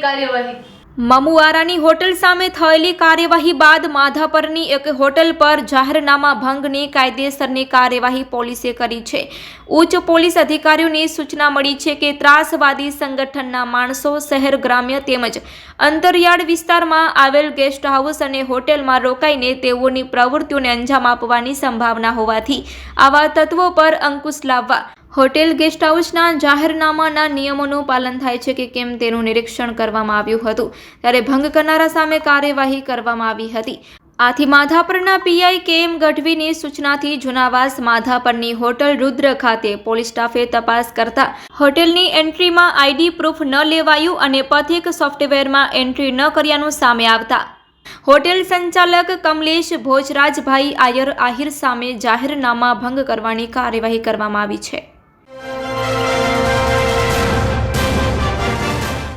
કાર્યવાહી. મમુઆરાની હોટલ સામે થયેલી કાર્યવાહી બાદ માધાપરની એક હોટલ પર જાહેરનામા ભંગની કાયદેસરની કાર્યવાહી પોલીસે કરી છે. ઉચ્ચ પોલીસ અધિકારીઓની સૂચના મળી છે કે ત્રાસવાદી સંગઠનના માણસો શહેર ગ્રામ્ય તેમજ અંતરિયાળ વિસ્તારમાં આવેલ ગેસ્ટ હાઉસ અને હોટેલમાં રોકાઈને તેઓની પ્રવૃત્તિઓને અંજામ આપવાની સંભાવના હોવાથી આવા તત્વો પર અંકુશ લાવવા હોટેલ ગેસ્ટ હાઉસના જાહેરનામાના નિયમોનું પાલન થાય છે કે કેમ તેનું નિરીક્ષણ કરવામાં આવ્યું હતું. ત્યારે ભંગ કરનારા સામે કાર્યવાહી કરવામાં આવી હતી. આથી માધાપરના પીઆઈ કે એમ ગઢવીની સૂચનાથી જુનાવાસ માધાપરની હોટલ રુદ્ર ખાતે પોલીસ સ્ટાફે તપાસ કરતા હોટેલની એન્ટ્રીમાં આઈડી પ્રૂફ ન લેવાયું અને પથિક સોફ્ટવેરમાં એન્ટ્રી ન કર્યાનું સામે આવતા. હોટેલ સંચાલક કમલેશ ભોજરાજભાઈ આયર આહિર સામે જાહેરનામા ભંગ કરવાની કાર્યવાહી કરવામાં આવી છે.